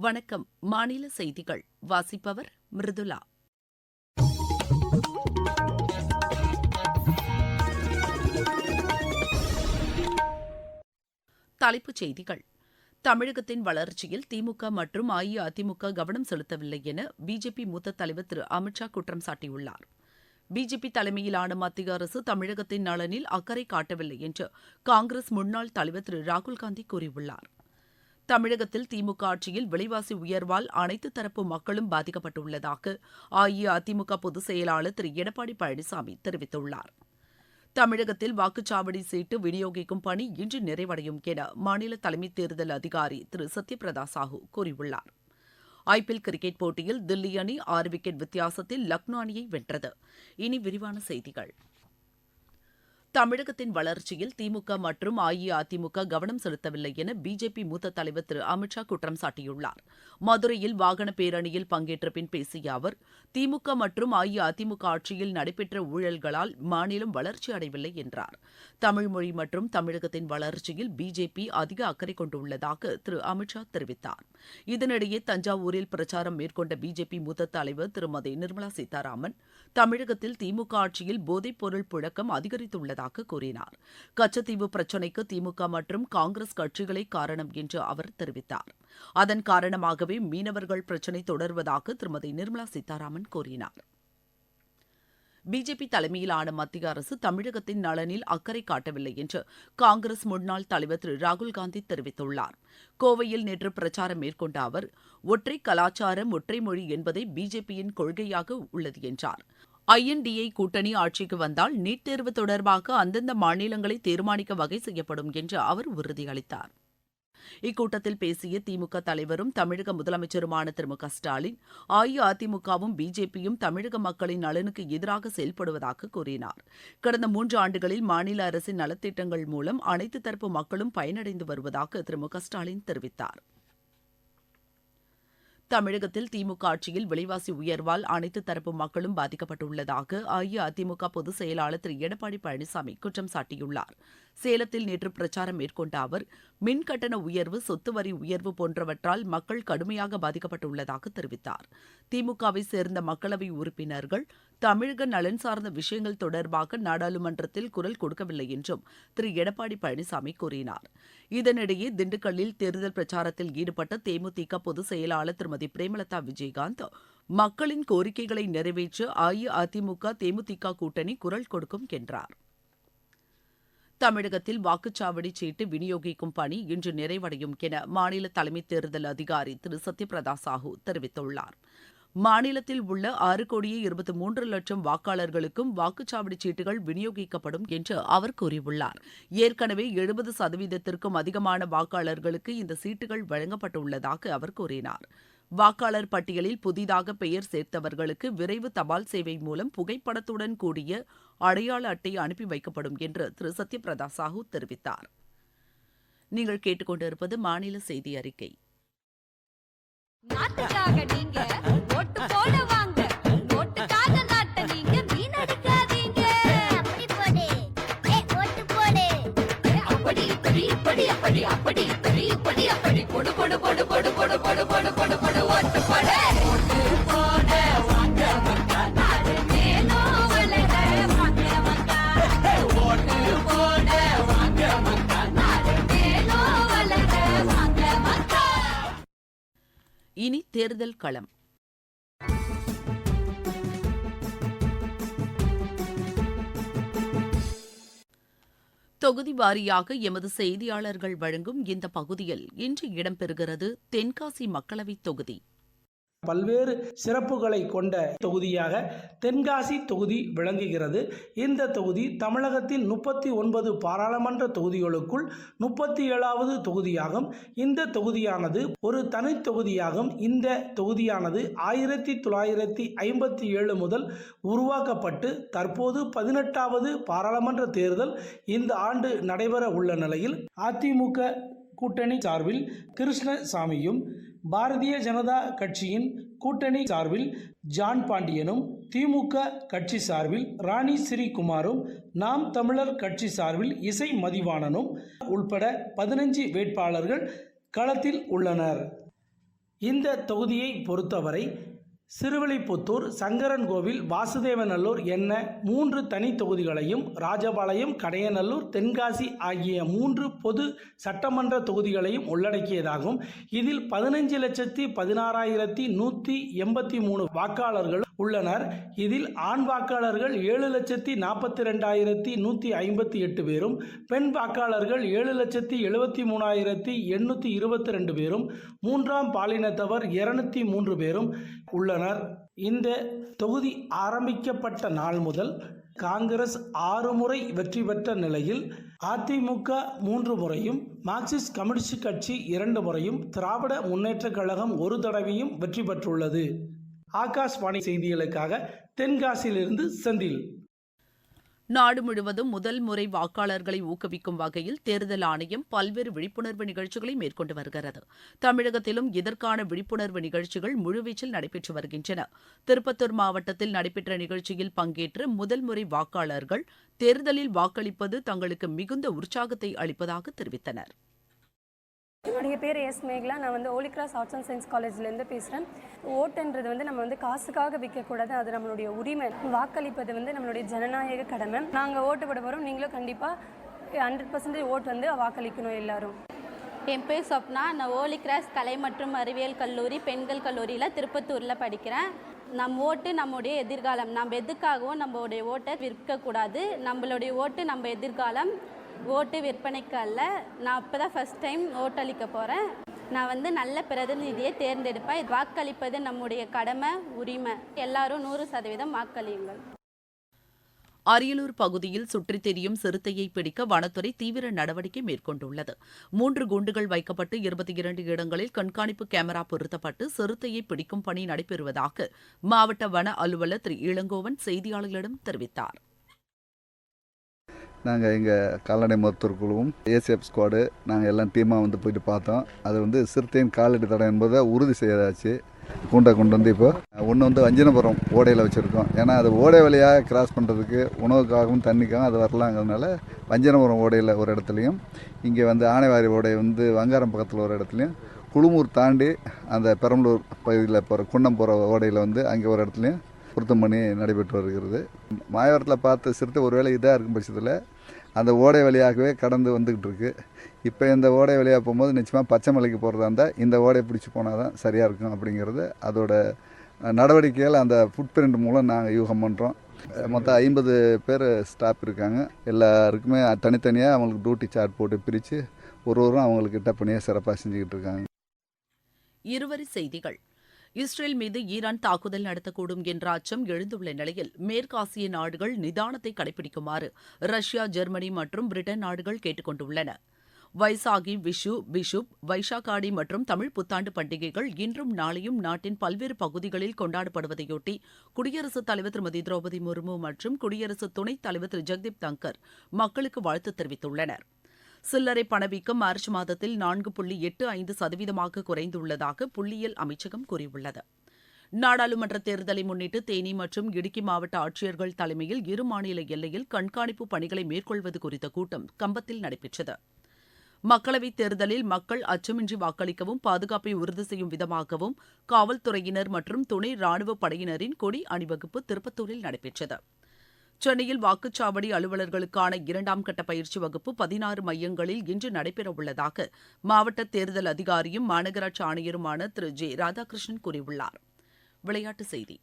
வணக்கம். மாநில செய்திகள். வாசிப்பவர் மிருதுலா தலைப்புச் செய்திகள். தமிழகத்தின் வளர்ச்சியில் திமுக மற்றும் அஇஅதிமுக கவனம் செலுத்தவில்லை என பிஜேபி மூத்த தலைவர் திரு அமித் ஷா குற்றம் சாட்டியுள்ளார். பிஜேபி தலைமையிலான மத்திய அரசு தமிழகத்தின் நலனில் அக்கறை காட்டவில்லை என்று காங்கிரஸ் முன்னாள் தலைவர் திரு ராகுல்காந்தி கூறியுள்ளார். தமிழகத்தில் திமுக ஆட்சியில் விலைவாசி உயர்வால் அனைத்து தரப்பு மக்களும் பாதிக்கப்பட்டுள்ளதாக அஇஅதிமுக பொதுச் செயலாளர் திரு. எடப்பாடி பழனிசாமி தெரிவித்துள்ளார். தமிழகத்தில் வாக்குச்சாவடி சீட்டு விநியோகிக்கும் பணி இன்று நிறைவடையும் என மாநில தலைமை தேர்தல் அதிகாரி திரு. சத்யபிரதா சாஹூ கூறியுள்ளார். ஐபிஎல் கிரிக்கெட் போட்டியில் தில்லி அணி ஆறு விக்கெட் வித்தியாசத்தில் லக்னோ அணியை வென்றது. இனி விரிவான செய்திகள். தமிழகத்தின் வளர்ச்சியில் திமுக மற்றும் அஇஅதிமுக கவனம் செலுத்தவில்லை என பிஜேபி மூத்த தலைவர் திரு. அமித் ஷா குற்றம் சாட்டியுள்ளார். மதுரையில் வாகன பேரணியில் பங்கேற்ற பின் பேசிய அவர் திமுக மற்றும் அஇஅதிமுக ஆட்சியில் நடைபெற்ற ஊழல்களால் மாநிலம் வளர்ச்சி அடையவில்லை என்றார். தமிழ் மொழி மற்றும் தமிழகத்தின் வளர்ச்சியில் பிஜேபி அதிக அக்கறை கொண்டுள்ளதாக திரு. அமித் ஷா தெரிவித்தார். இதனிடையே தஞ்சாவூரில் பிரச்சாரம் மேற்கொண்ட பிஜேபி மூத்த தலைவர் திருமதி நிர்மலா சீதாராமன் தமிழகத்தில் திமுக ஆட்சியில் போதைப் பொருள் புழக்கம் அதிகரித்துள்ளது அதிகரித்துள்ளதாக கூறினார். கச்சத்தீவு பிரச்சினைக்கு திமுக மற்றும் காங்கிரஸ் கட்சிகளே காரணம் என்று அவர் தெரிவித்தார். அதன் காரணமாகவே மீனவர்கள் பிரச்சினை தொடர்வதாக திருமதி நிர்மலா சீதாராமன் கூறினார். பிஜேபி தலைமையிலான மத்திய அரசு தமிழகத்தின் நலனில் அக்கறை காட்டவில்லை என்று காங்கிரஸ் முன்னாள் தலைவர் திரு. ராகுல்காந்தி தெரிவித்துள்ளார். கோவையில் நேற்று பிரச்சாரம் மேற்கொண்ட அவர் ஒற்றை கலாச்சாரம் ஒற்றை மொழி என்பதே பிஜேபியின் கொள்கையாக உள்ளது என்றார். ஐஎன்டிஏ கூட்டணி ஆட்சிக்கு வந்தால் நீட் தேர்வு தொடர்பாக அந்தந்த மாநிலங்களை தீர்மானிக்க வகை செய்யப்படும் என்று அவர் உறுதியளித்தார். இக்கூட்டத்தில் பேசிய திமுக தலைவரும் தமிழக முதலமைச்சருமான திரு மு க ஸ்டாலின் அஇஅதிமுகவும் பிஜேபியும் தமிழக மக்களின் நலனுக்கு எதிராக செயல்படுவதாக கூறினார். கடந்த மூன்று ஆண்டுகளில் மாநில அரசின் நலத்திட்டங்கள் மூலம் அனைத்து தரப்பு மக்களும் பயனடைந்து வருவதாக திரு மு க ஸ்டாலின் தெரிவித்தார். தமிழகத்தில் திமுக ஆட்சியில் விலைவாசி உயர்வால் அனைத்து தரப்பு மக்களும் பாதிக்கப்பட்டுள்ளதாக அஇஅதிமுக பொதுச் செயலாளர் திரு எடப்பாடி பழனிசாமி குற்றம் சாட்டியுள்ளார். சேலத்தில் நேற்று பிரச்சாரம் மேற்கொண்ட அவர் மின் கட்டண உயர்வு சொத்து வரி உயர்வு போன்றவற்றால் மக்கள் கடுமையாக பாதிக்கப்பட்டுள்ளதாக தெரிவித்தார். திமுகவை சேர்ந்த மக்களவை உறுப்பினர்கள் தமிழக நலன் சார்ந்த விஷயங்கள் தொடர்பாக நாடாளுமன்றத்தில் குரல் கொடுக்கவில்லை என்றும் திரு. எடப்பாடி பழனிசாமி கூறினார். இதனிடையே திண்டுக்கல்லில் தேர்தல் பிரச்சாரத்தில் ஈடுபட்ட தேமுதிக பொதுச் செயலாளர் திருமதி பிரேமலதா விஜயகாந்த் மக்களின் கோரிக்கைகளை நிறைவேற்ற அஇஅதிமுக தேமுதிக கூட்டணி குரல் கொடுக்கும் என்றார். தமிழகத்தில் வாக்குச்சாவடி சீட்டு விநியோகிக்கும் பணி இன்று நிறைவடையும் என மாநில தலைமை தேர்தல் அதிகாரி திரு. சத்யபிரதா சாஹூ தெரிவித்துள்ளார். மாநிலத்தில் உள்ள ஆறு கோடியே இருபத்தி மூன்று லட்சம் வாக்காளர்களுக்கும் வாக்குச்சாவடி சீட்டுகள் விநியோகிக்கப்படும் என்று அவர் கூறியுள்ளார். ஏற்கனவே எழுபது சதவீதத்திற்கும் அதிகமான வாக்காளர்களுக்கு இந்த சீட்டுகள் வழங்கப்பட்டுள்ளதாக அவர் கூறினார். வாக்காளர் பட்டியலில் புதிதாக பெயர் சேர்த்தவர்களுக்கு விரைவு தபால் சேவை மூலம் புகைப்படத்துடன் கூடிய அடையாள அட்டை அனுப்பி வைக்கப்படும் என்று திரு. சத்யபிரதா சாஹூ தெரிவித்தார். நீங்கள் கேட்டுக்கொண்டிருப்பது மாநில செய்தி அறிக்கை. நாட்டுக்காக நீங்க இனி தேர்தல் களம். தொகுதி வாரியாக எமது செய்தியாளர்கள் வழங்கும் இந்த பகுதியில் இன்று இடம்பெறுகிறது தென்காசி மக்களவைத் தொகுதி. பல்வேறு சிறப்புகளை கொண்ட தொகுதியாக தென்காசி தொகுதி விளங்குகிறது. இந்த தொகுதி தமிழகத்தில் முப்பத்தி ஒன்பது பாராளுமன்ற தொகுதிகளுக்குள் முப்பத்தி ஏழாவது தொகுதியாகும். இந்த தொகுதியானது ஒரு தனி தொகுதியாகும். இந்த தொகுதியானது ஆயிரத்தி தொள்ளாயிரத்தி ஐம்பத்தி ஏழு முதல் உருவாக்கப்பட்டு தற்போது பதினெட்டாவது பாராளுமன்ற தேர்தல் இந்த ஆண்டு நடைபெற உள்ள நிலையில் அதிமுக கூட்டணி சார்பில் கிருஷ்ணசாமியும் பாரதிய ஜனதா கட்சியின் கூட்டணி சார்பில் ஜான் பாண்டியனும் திமுக கட்சி சார்பில் ராணி ஸ்ரீகுமாரும் நாம் தமிழர் கட்சி சார்பில் இசை மதிவாணனும் உள்பட பதினஞ்சு வேட்பாளர்கள் களத்தில் உள்ளனர். இந்த தொகுதியை பொறுத்தவரை சிறுவில்லிபுத்தூர் சங்கரன்கோவில் வாசுதேவநல்லூர் என்ன மூன்று தனி தொகுதிகளையும் ராஜபாளையம் கடையநல்லூர் தென்காசி ஆகிய மூன்று பொது சட்டமன்ற தொகுதிகளையும் உள்ளடக்கியதாகும். இதில் பதினஞ்சு லட்சத்தி பதினாறாயிரத்தி நூற்றி எண்பத்தி மூணு வாக்காளர்கள் உள்ளனர். இதில் ஆண் வாக்காளர்கள் ஏழு லட்சத்தி நாற்பத்தி ரெண்டாயிரத்தி நூற்றி ஐம்பத்தி எட்டு பேரும் பெண் வாக்காளர்கள் ஏழு லட்சத்தி எழுபத்தி மூணாயிரத்தி எண்ணூற்றி இருபத்தி ரெண்டு பேரும் மூன்றாம் பாலினத்தவர் இருநூத்தி மூன்று பேரும் உள்ளனர். இந்த தொகுதி ஆரம்பிக்கப்பட்ட நாள் முதல் காங்கிரஸ் ஆறு முறை வெற்றி பெற்ற நிலையில் அதிமுக மூன்று முறையும் மார்க்சிஸ்ட் கம்யூனிஸ்ட் கட்சி இரண்டு முறையும் திராவிட முன்னேற்றக் கழகம் ஒரு தடவையும் வெற்றி பெற்றுள்ளது. ஆகாஷ்வாணி செய்திகளுக்காக தென்காசியிலிருந்து செந்தில். நாடு முழுவதும் முதல் முறை வாக்காளர்களை ஊக்குவிக்கும் வகையில் தேர்தல் ஆணையம் பல்வேறு விழிப்புணர்வு நிகழ்ச்சிகளை மேற்கொண்டு வருகிறது. தமிழகத்திலும் இதற்கான விழிப்புணர்வு நிகழ்ச்சிகள் முழுவீச்சில் நடைபெற்று வருகின்றன. திருப்பத்தூர் மாவட்டத்தில் நடைபெற்ற நிகழ்ச்சியில் பங்கேற்ற முதல் முறை வாக்காளர்கள் தேர்தலில் வாக்களிப்பது தங்களுக்கு மிகுந்த உற்சாகத்தை அளிப்பதாக தெரிவித்தனர். என்னுடைய பேர் எஸ் மேகலா. நான் வந்து holy cross arts and science காலேஜ்லேருந்து பேசுகிறேன் ஓட்டுன்றது வந்து நம்ம வந்து காசுக்காக விற்கக்கூடாது அது நம்மளுடைய உரிமை. வாக்களிப்பது வந்து நம்மளுடைய ஜனநாயக கடமை. நாங்கள் ஓட்டு போட போகிறோம் நீங்களும் கண்டிப்பாக ஹண்ட்ரட் பர்சன்டேஜ் ஓட்டு வந்து வாக்களிக்கணும் எல்லாரும். என் பேர் சொப்னா. நான் ஓலி கிராஸ் கலை மற்றும் அறிவியல் கல்லூரி பெண்கள் கல்லூரியில் திருப்பத்தூரில் படிக்கிறேன். நம் ஓட்டு நம்முடைய எதிர்காலம். நம்ம எதுக்காகவும் நம்மளுடைய ஓட்டை விற்கக்கூடாது. நம்மளுடைய ஓட்டு நம்ம எதிர்காலம். ஓட்டு விற்பனைக்கு அல்ல. நான் இப்போ தான் ஃபஸ்ட் டைம் ஓட்டளிக்க போகிறேன் நான் வந்து நல்ல பிரதிநிதியை தேர்ந்தெடுப்பேன். வாக்களிப்பது நம்முடைய கடமை உரிமை. எல்லாரும் நூறு சதவீதம் வாக்களியுங்கள். அரியலூர் பகுதியில் சுற்றித் திரியும் சிறுத்தையை பிடிக்க வனத்துறை தீவிர நடவடிக்கை மேற்கொண்டுள்ளது. மூன்று குண்டுகள் வைக்கப்பட்டு இருபத்தி இரண்டு இடங்களில் கண்காணிப்பு கேமரா பொருத்தப்பட்டு சிறுத்தையை பிடிக்கும் பணி நடைபெறுவதாக மாவட்ட வன அலுவலர் திரு இளங்கோவன் செய்தியாளர்களிடம் தெரிவித்தார். நாங்கள் எங்கள் கால்நடை மருத்துவர் குழுவும் ஏசிஎஃப் ஸ்குவாடு நாங்கள் எல்லாம் டீமாக வந்து போயிட்டு பார்த்தோம். அது வந்து சிறுத்தையின் காலடி தடம் என்பதை உறுதி செய்தாச்சு. கூண்டை கொண்டு வந்து இப்போ ஒன்று வந்து வஞ்சனபுரம் ஓடையில் வச்சுருக்கோம். ஏன்னா அது ஓடை வழியாக கிராஸ் பண்ணுறதுக்கு உணவுக்காகவும் தண்ணிக்காகவும் அது வரலாங்கிறதுனால வஞ்சனபுரம் ஓடையில் ஒரு இடத்துலையும் இங்கே வந்து ஆனைவாரி ஓடை வந்து வங்காரம் பக்கத்தில் ஒரு இடத்துலையும் குழுமூர் தாண்டி அந்த பெரம்பலூர் பகுதியில் போகிற குன்னம் போகிற ஓடையில் வந்து அங்கே ஒரு இடத்துலையும் பொருத்தம் பண்ணி நடைபெற்று வருகிறது. மாயவரத்தில் பார்த்த சிறுத்தை ஒருவேளை இதாக இருக்கும் பட்சத்தில் அந்த ஓடை வழியாகவே கடந்து வந்துக்கிட்டு இருக்கு இப்போ இந்த ஓடை வழியாக போகும்போது நிச்சயமாக பச்சை மலைக்கு போகிறதா இருந்தால் இந்த ஓடை பிடிச்சி போனால் தான் சரியாக இருக்கும் அப்படிங்கிறது அதோட நடவடிக்கைகள் அந்த ஃபுட் பிரிண்ட் மூலம் நாங்கள் யூகம் பண்ணுறோம் மொத்தம் ஐம்பது பேர் ஸ்டாஃப் இருக்காங்க. எல்லாருக்குமே தனித்தனியாக அவங்களுக்கு டியூட்டி சார்ட் போட்டு பிரித்து ஒரு ஒருவரும் அவங்களுக்கு கிட்ட பணியாக சிறப்பாக செஞ்சுக்கிட்டு இருக்காங்க. இருவரி செய்திகள். இஸ்ரேல் மீது ஈரான் தாக்குதல் நடத்தக்கூடும் என்ற அச்சம் எழுந்துள்ள நிலையில் மேற்காசிய நாடுகள் நிதானத்தை கடைபிடிக்குமாறு ரஷ்யா ஜெர்மனி மற்றும் பிரிட்டன் நாடுகள் கேட்டுக் கொண்டுள்ளன வைசாகி விஷு பிஷுப் வைஷாகாடி மற்றும் தமிழ் புத்தாண்டு பண்டிகைகள் இன்றும் நாளையும் நாட்டின் பல்வேறு பகுதிகளில் கொண்டாடப்படுவதையொட்டி குடியரசுத் தலைவர் திருமதி திரௌபதி முர்மு மற்றும் குடியரசு துணைத் தலைவர் திரு ஜெக்தீப் தங்கர் மக்களுக்கு வாழ்த்து தெரிவித்துள்ளனர். சில்லறை பணவீக்கம் மார்ச் மாதத்தில் நான்கு புள்ளி எட்டு ஐந்து சதவீதமாக குறைந்துள்ளதாக புள்ளியியல் அமைச்சகம் கூறியுள்ளது. நாடாளுமன்ற தேர்தலை முன்னிட்டு தேனி மற்றும் இடுக்கி மாவட்ட ஆட்சியர்கள் தலைமையில் இரு மாநில எல்லையில் கண்காணிப்பு பணிகளை மேற்கொள்வது குறித்த கூட்டம் கம்பத்தில் நடைபெற்றது. மக்களவைத் தேர்தலில் மக்கள் அச்சமின்றி வாக்களிக்கவும் பாதுகாப்பை உறுதி செய்யும் விதமாகவும் காவல்துறையினர் மற்றும் துணை ராணுவப் படையினரின் கொடி அணிவகுப்பு திருப்பத்தூரில் நடைபெற்றது. சென்னையில் வாக்குச்சாவடி அலுவலர்களுக்கான இரண்டாம் கட்ட பயிற்சி வகுப்பு பதினாறு மையங்களில் இன்று நடைபெறவுள்ளதாக மாவட்ட தேர்தல் அதிகாரியும் மாநகராட்சி ஆணையருமான திரு. ஜே. ராதாகிருஷ்ணன் கூறியுள்ளார். விளையாட்டுச் செய்தி.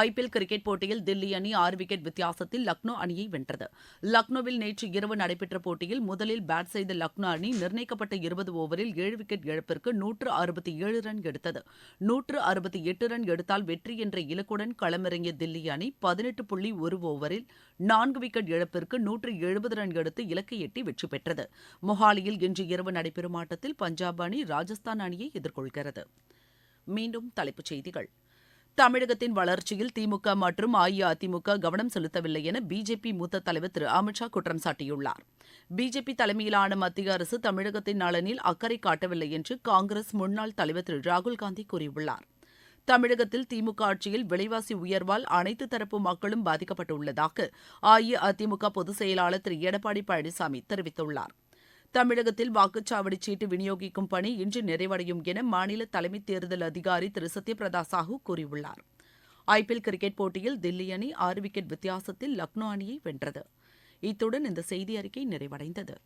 ஐபிஎல் கிரிக்கெட் போட்டியில் தில்லி அணி ஆறு விக்கெட் வித்தியாசத்தில் லக்னோ அணியை வென்றது. லக்னோவில் நேற்று இரவு நடைபெற்ற போட்டியில் முதலில் பேட் செய்த லக்னோ அணி நிர்ணயிக்கப்பட்ட இருபது ஓவரில் ஏழு விக்கெட் இழப்பிற்கு நூற்று அறுபத்தி ஏழு ரன் எடுத்தது. நூற்று அறுபத்தி எட்டு ரன் எடுத்தால் வெற்றி என்ற இலக்குடன் களமிறங்கிய தில்லி அணி பதினெட்டு புள்ளி ஒரு ஓவரில் நான்கு விக்கெட் இழப்பிற்கு நூற்று எழுபது ரன் எடுத்து இலக்கை எட்டி வெற்றி பெற்றது. மொஹாலியில் இன்று இரவு நடைபெறும் ஆட்டத்தில் பஞ்சாப் அணி ராஜஸ்தான் அணியை எதிர்கொள்கிறது. மீண்டும் தலைப்புச் செய்திகள். தமிழகத்தின் வளர்ச்சியில் திமுக மற்றும் அஇஅதிமுக கவனம் செலுத்தவில்லை என பிஜேபி மூத்த தலைவர் திரு. அமித்ஷா குற்றம் சாட்டியுள்ளார். பிஜேபி தலைமையிலான மத்திய அரசு தமிழகத்தின் நலனில் அக்கறை காட்டவில்லை என்று காங்கிரஸ் முன்னாள் தலைவர் திரு. ராகுல்காந்தி கூறியுள்ளார். தமிழகத்தில் திமுக ஆட்சியில் விலைவாசி உயர்வால் அனைத்து தரப்பு மக்களும் பாதிக்கப்பட்டுள்ளதாக அஇஅதிமுக பொதுச் செயலாளர் திரு. எடப்பாடி பழனிசாமி தெரிவித்துள்ளார். தமிழகத்தில் வாக்குச்சாவடி சீட்டு விநியோகிக்கும் பணி இன்று நிறைவடையும் என மாநில தலைமை தேர்தல் அதிகாரி திரு. சத்யபிரதா சாஹூ கூறியுள்ளார். ஐபிஎல் கிரிக்கெட் போட்டியில் தில்லி அணி ஆறு விக்கெட் வித்தியாசத்தில் லக்னோ அணியை வென்றது. இத்துடன் இந்த செய்தி அறிக்கை நிறைவடைந்தது.